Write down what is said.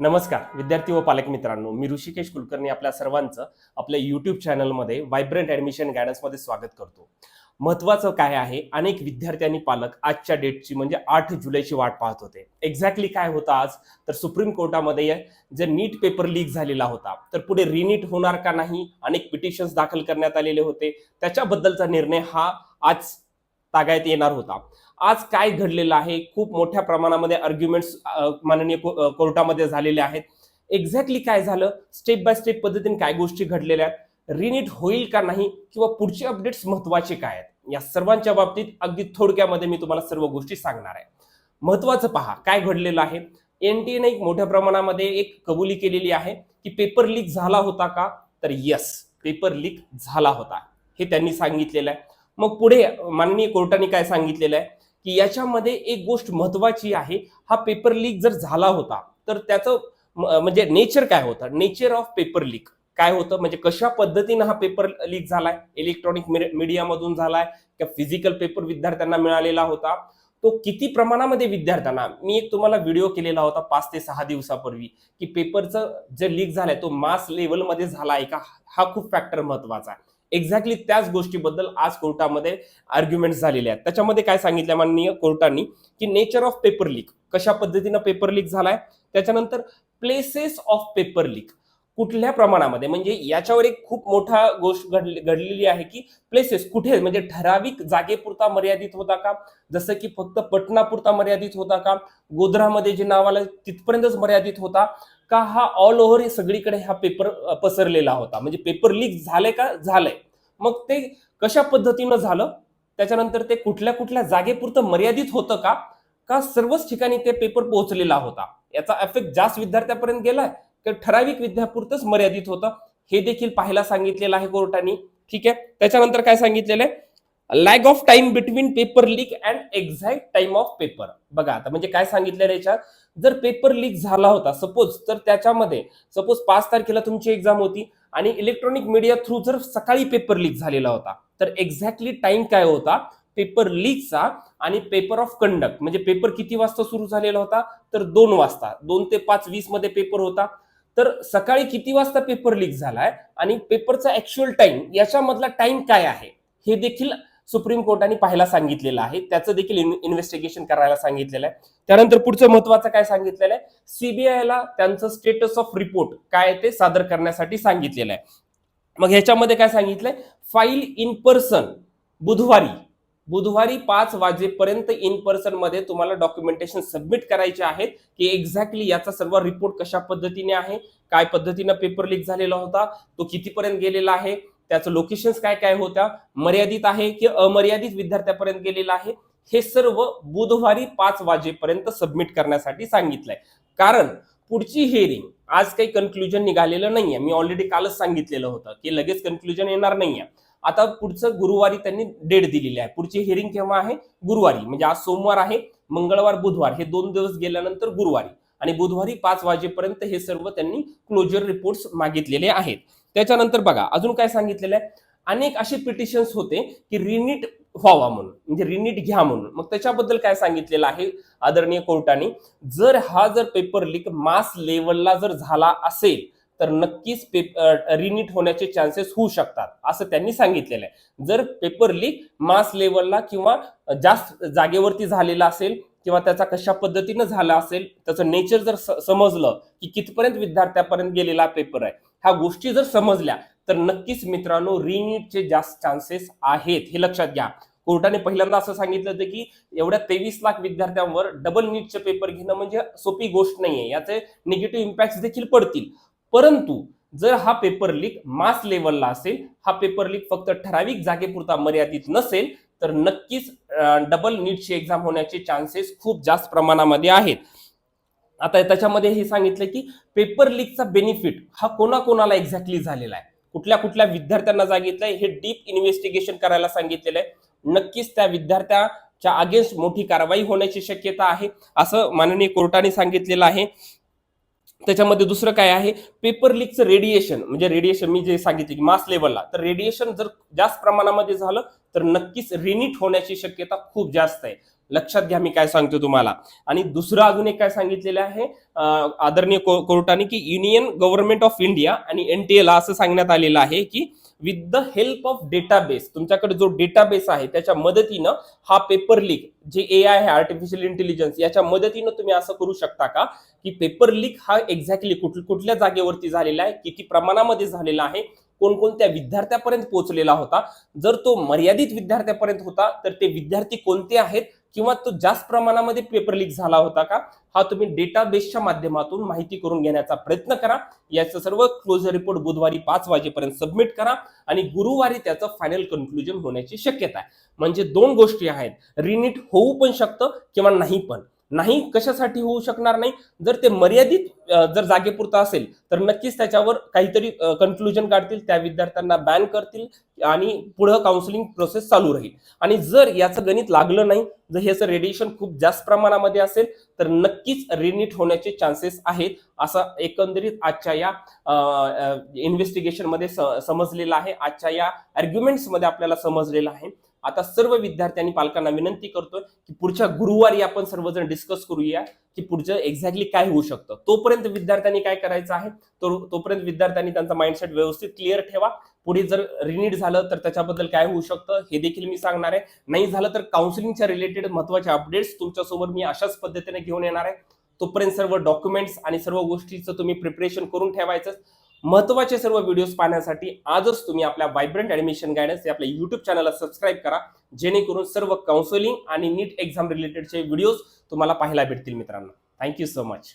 नमस्कार विद्यार्थी व पालक मित्रांनो मी ऋषिकेश कुलकर्णी आपल्या सर्वांचं आपल्या युट्यूब चॅनलमध्ये व्हायब्रंट ॲडमिशन गायडन्समध्ये स्वागत करतो. महत्वाचं काय आहे? अनेक विद्यार्थी आणि पालक आजच्या डेटची म्हणजे आठ जुलैची वाट पाहत होते. एक्झॅक्टली काय होतं आज? तर सुप्रीम कोर्टामध्ये जे नीट पेपर लीक झालेला होता तर पुढे रिनीट होणार का नाही? अनेक पिटिशन्स दाखल करण्यात आलेले होते. त्याच्याबद्दलचा निर्णय हा आज तागायत येणार होता. आज काय घडलेलं आहे? खूप मोठ्या प्रमाणामध्ये आर्ग्युमेंट्स माननीय कोर्टामध्ये झालेले आहेत. एक्झॅक्टली काय झालं? स्टेप बाय स्टेप पद्धतीने काय गोष्टी घडलेल्या आहेत? रिनीट होईल का नाही? किंवा पुढचे अपडेट्स महत्त्वाचे काय आहेत? या सर्वांच्या बाबतीत अगदी थोडक्यामध्ये मी तुम्हाला सर्व गोष्टी सांगणार आहे. महत्वाचं पहा काय घडलेलं आहे? एनटीएने एक मोठ्या प्रमाणामध्ये एक कबुली केलेली आहे की पेपर लीक झाला होता का? तर यस पेपर लीक झाला होता. हे त्यांनी सांगितलेलं आहे. मग पुढे माननीय कोर्टाने काय सांगितलेलं आहे? की याच्यामध्ये एक गोष्ट महत्वाची आहे हा पेपर लीक जर झाला होता तर त्याचं म- म्हणजे नेचर काय होतं? नेचर ऑफ पेपर लीक काय होतं? म्हणजे कशा पद्धतीनं हा पेपर लीक झालाय? इलेक्ट्रॉनिक मीडियामधून झालाय किंवा फिजिकल पेपर विद्यार्थ्यांना मिळालेला होता? तो किती प्रमाणामध्ये विद्यार्थ्यांना मी एक तुम्हाला व्हिडिओ केलेला होता पाच ते सहा दिवसापूर्वी की पेपरचं जे लीक झालंय तो मास लेवलमध्ये झाला आहे का? हा खूप फॅक्टर महत्त्वाचा आहे. एक्झॅक्टली त्याच गोष्टीबद्दल आज कोर्टामध्ये आर्ग्युमेंट झालेले आहेत. त्याच्यामध्ये काय सांगितलं माननीय कोर्टाने? की नेचर ऑफ पेपर लीक कशा पद्धतीनं पेपर लीक झालाय? त्याच्यानंतर प्लेसेस ऑफ पेपर लीक कुठल्या प्रमाणामध्ये? म्हणजे याच्यावर एक खूप मोठा गोष्ट घडली घडलेली आहे की प्लेसेस कुठे? म्हणजे ठराविक जागेपुरता मर्यादित होता का? जसं की फक्त पटनापुरता मर्यादित होता का? गोधरामध्ये जे नाव आलं तिथपर्यंतच मर्यादित होता का? हा ऑल ओव्हर सगळीकडे हा पेपर पसरलेला होता. म्हणजे पेपर लीक झालंय का? झालंय. मग ते कशा पद्धतीनं झालं? त्याच्यानंतर ते कुठल्या कुठल्या जागेपुरतं मर्यादित होतं का? का सर्वच ठिकाणी ते पेपर पोहोचलेला होता? याचा इफेक्ट जास्त विद्यार्थ्यापर्यंत गेलाय? तर ठराविक विद्यापुरतच मर्यादित होतं. हे देखील पाहायला सांगितलेलं आहे कोर्टाने. ठीक आहे? त्याच्यानंतर काय सांगितलेलं आहे? Lag of time between paper leak and exact time of paper बघा आता म्हणजे काय सांगितलेलं याच्यात? जर पेपर लीक झाला होता सपोज तर त्याच्यामध्ये सपोज पाच तारखेला तुमची एक्झाम होती आणि इलेक्ट्रॉनिक मीडिया थ्रू जर सकाळी पेपर लीक झालेला होता तर एक्झॅक्टली टाइम काय होता? पेपर लीकचा आणि पेपर ऑफ कंडक्ट म्हणजे पेपर किती वाजता सुरू झालेला होता? तर दोन वाजता. दोन ते पाच वीसमध्ये पेपर होता. तर सकाळी किती वाजता पेपर लीक झालाय आणि पेपरचा ऍक्च्युअल टाइम याच्यामधला टाइम काय आहे? हे देखील सुप्रीम कोर्टाने पाहायला सांगितलेलं आहे. त्याचं देखील इन्व्हेस्टिगेशन करायला सांगितलेलं आहे. त्यानंतर पुढचं महत्वाचं काय सांगितलेलं आहे? सीबीआयला त्यांचं स्टेटस ऑफ रिपोर्ट काय ते सादर करण्यासाठी सांगितलेलं आहे. मग ह्याच्यामध्ये काय सांगितलंय? फाईल इन पर्सन बुधवारी. बुधवारी पाच वाजेपर्यंत इन पर्सनमध्ये तुम्हाला डॉक्युमेंटेशन सबमिट करायचे आहेत की एक्झॅक्टली याचा सर्व रिपोर्ट कशा पद्धतीने आहे काय पद्धतीनं पेपर लीक झालेला होता तो कितीपर्यंत गेलेला आहे त्याचं लोकेशन्स काय काय होत्या मर्यादित आहे की अमर्यादित विद्यार्थ्यापर्यंत गेलेला आहे हे सर्व बुधवारी पाच वाजेपर्यंत सबमिट करण्यासाठी सांगितलंय. कारण पुढची हिअरिंग आज काही कन्क्लुजन निघालेलं नाहीये. मी ऑलरेडी कालच सांगितलेलं होतं की लगेच कन्क्लुजन येणार नाहीये. आता पुढचं गुरुवारी त्यांनी डेट दिलेली आहे. पुढची हिअरिंग केव्हा आहे? गुरुवारी. म्हणजे आज सोमवार आहे मंगळवार बुधवार. हे दोन दिवस गेल्यानंतर गुरुवारी. आणि बुधवारी पाच वाजेपर्यंत हे सर्व त्यांनी क्लोजर रिपोर्ट्स मागितलेले आहेत. त्याच्यानंतर बघा अजून काय सांगितलेलं आहे? अनेक असे पिटिशन्स होते की रिनीट व्हावा म्हणून म्हणजे रिनीट घ्या म्हणून. मग त्याच्याबद्दल काय सांगितलेलं आहे आदरणीय कोर्टाने? जर हा जर पेपर लीक मास लेवलला जर झाला असेल तर नक्कीच रिनीट होण्याचे चान्सेस होऊ शकतात असं त्यांनी सांगितलेलं आहे. जर पेपर लीक मास लेवलला किंवा जास्त जागेवरती झालेला असेल किंवा त्याचा कशा पद्धतीनं झाला असेल त्याचं नेचर जर समजलं की कितपर्यंत विद्यार्थ्यापर्यंत गेलेला पेपर आहे ह्या गोष्टी जर समजल्या तर नक्कीच मित्रांनो रिनीटचे जास्त चान्सेस आहेत हे लक्षात घ्या. कोर्टाने पहिल्यांदा असं सांगितलं होतं की एवढ्या तेवीस लाख विद्यार्थ्यांवर डबल नीटचे पेपर घेणं म्हणजे सोपी गोष्ट नाहीये. याचे निगेटिव्ह इम्पॅक्ट देखील पडतील. परंतु जर हा पेपर लीक मास लेवलला असेल हा पेपर लीक फक्त ठराविक जागेपुरता मर्यादित नसेल तर नक्कीच डबल नीटची एक्झाम होण्याचे चान्सेस खूप जास्त प्रमाणामध्ये आहेत. आता त्याच्यामध्ये हे सांगितलं की पेपर लीकचा बेनिफिट हा कोणाकोणाला एक्झॅक्टली झालेला आहे? कुठल्या कुठल्या विद्यार्थ्यांना सांगितलंय? हे डीप इन्व्हेस्टिगेशन करायला सांगितलेलं आहे. नक्कीच त्या विद्यार्थ्याच्या अगेन्स्ट मोठी कारवाई होण्याची शक्यता आहे. असं माननीय कोर्टाने सांगितलेलं आहे. त्याच्यामध्ये दुसरं काय आहे? पेपर लीकचं रेडिएशन म्हणजे रेडिएशन मी जे सांगितले की मास लेवलला तर रेडिएशन जर जास्त प्रमाणामध्ये झालं तर नक्कीच रिनीट होण्याची शक्यता खूप जास्त आहे. लक्षात घ्या मी काय सांगतो तुम्हाला. आणि दुसरं अजून एक काय सांगितलेलं आहे आदरणीय को- कोर्टाने की युनियन गव्हर्नमेंट ऑफ इंडिया आणि एनटीएला असं सांगण्यात आलेलं आहे की with the help of database तुमच्याकडे जो डेटाबेस आहे त्याच्या मदतीनं हा पेपर लीक जे ए आय आहे आर्टिफिशियल इंटेलिजन्स याच्या मदतीनं तुम्ही असं करू शकता का? की पेपर लीक हा एक्झॅक्टली कुठल्या जागेवरती झालेला आहे किती प्रमाणामध्ये झालेला आहे कोणकोणत्या विद्यार्थ्यापर्यंत पोहोचलेला होता? जर तो मर्यादित विद्यार्थ्यापर्यंत होता तर ते विद्यार्थी कोणते आहेत? किंवा तो जास्त प्रमाणामध्ये पेपर लीक झाला होता का हा तुम्ही डेटाबेसच्या माध्यमातून माहिती करून घेण्याचा प्रयत्न करा. याचं सर्व क्लोजर रिपोर्ट बुधवारी पाच वाजेपर्यंत सबमिट करा आणि गुरुवारी त्याचं फायनल कन्क्लुजन होण्याची शक्यता आहे. म्हणजे दोन गोष्टी आहेत. रिनिट होऊ पण शकतं किंवा नाही पण. नाही कशासाठी होऊ शकणार नाही. जर ते मर्यादित जर जागेपुरतं असेल तर नक्कीच त्याच्यावर काहीतरी कन्क्लुजन काढतील त्या विद्यार्थ्यांना बॅन करतील आणि पुढं काउन्सिलिंग प्रोसेस चालू राहील. आणि जर याचं गणित लागलं नाही जर ह्याचं रेडिएशन खूप जास्त प्रमाणामध्ये असेल तर नक्कीच रिनिट होण्याचे चान्सेस आहेत असं एकंदरीत आजच्या या इन्व्हेस्टिगेशनमध्ये स- समजलेलं आहे. आजच्या या आर्ग्युमेंट्समध्ये आपल्याला समजलेलं आहे. आता सर्व विद्यार्थ्यांनी पालकांना विनंती करतोय की पुढच्या गुरुवारी आपण सर्वजण डिस्कस करूया की पुढचं एक्झॅक्टली काय होऊ शकतं. तोपर्यंत विद्यार्थ्यांनी काय करायचं आहे? तो तोपर्यंत विद्यार्थ्यांनी त्यांचा माइंडसेट व्यवस्थित क्लिअर ठेवा. पुढे जर रिनीट झालं तर त्याच्याबद्दल काय होऊ शकतं? हे देखील मी सांगणार आहे. नाही झालं तर काउन्सिलिंगच्या रिलेटेड महत्त्वाचे अपडेट्स तुमच्यासोबत मी अशाच पद्धतीने घेऊन येणार आहे. तोपर्यंत सर्व डॉक्युमेंट्स आणि सर्व गोष्टीचं तुम्ही प्रिपरेशन करून ठेवायचं महत्त्वाचे सर्व व्हिडिओज पाहण्यासाठी आजच तुम्ही आपल्या वायब्रंट ऍडमिशन गायडन्स या आपल्या युट्यूब चॅनलला सबस्क्राईब करा. जेणेकरून सर्व काउन्सिलिंग आणि नीट एक्झाम रिलेटेडचे व्हिडिओज तुम्हाला पाहायला भेटतील मित्रांनो. Thank you so much